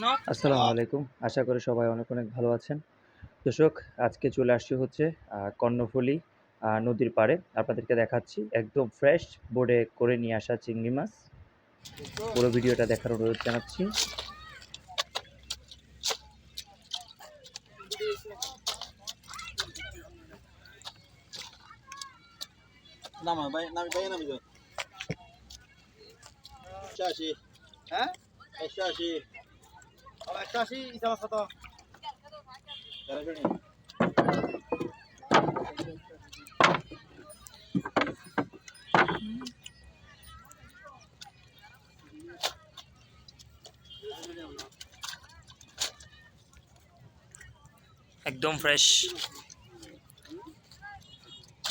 আসসালামু আলাইকুম। আশা করি সবাই অনেক অনেক ভালো আছেন। দর্শক আজকে চলে আসছি হচ্ছে কর্ণফুলী নদীর পাড়ে। আপনাদেরকে দেখাচ্ছি একদম ফ্রেশ বোর্ডে করে নিয়ে আসা চিংড়ি মাছ। পুরো ভিডিওটা দেখার অনুরোধ জানাচ্ছি। নামা ভাই নামি ভাই নামি যাও একশো আশি হ্যাঁ? একদম ফ্রেশ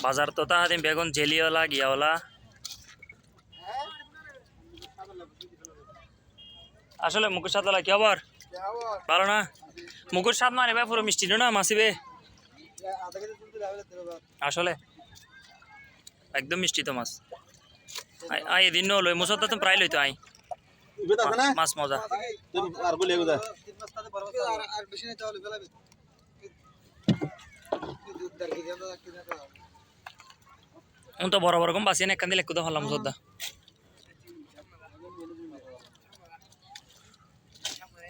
বাজার তো তাহাদিন বেগুন জেলিওয়ালা গিয়াওয়ালা। আসলে মুখের সাথে কি আবার ভালো না? মুখের স্বাদ মানে ভাই পুরো মিষ্টি না মাসিবে আসলে। একদম মিষ্টি তো মাছ। আই- এদিন নলই মুসর তো প্রায় লইতো আই মাছ মজা। আর বলে তো বড় বড় কম বাসিয়ে একান দিলে একদম হলাম মুসর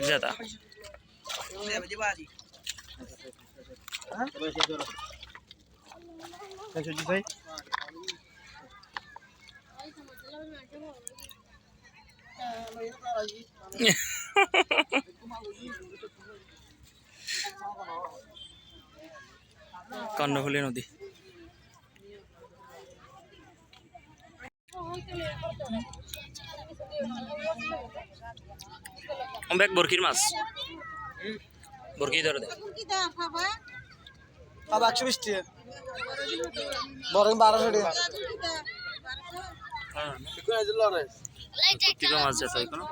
যাতা একশো কর্ণফুলী নদী। ব্যাগ বরকির মাছ। বরকি ধরে দে। বাবা 120 টাকা বড় 1200 টাকা লরে মাছ যাতা এখনও।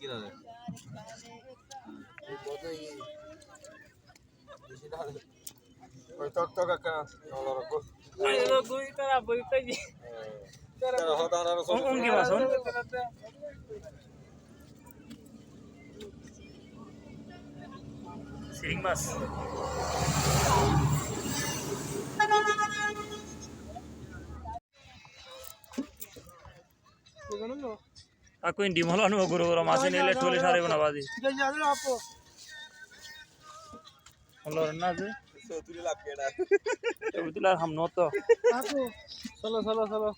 কি দাদা ওই টক টক কাকা নলা রাখো তারা হতা না উন কি মাছ সিরিং মাছ আকু ডিম হলো আনব গুরু গুরু মাছ নিলে টুলে সারে না না যে? তুলে দিলা হাম নত। চলো চলো চলো।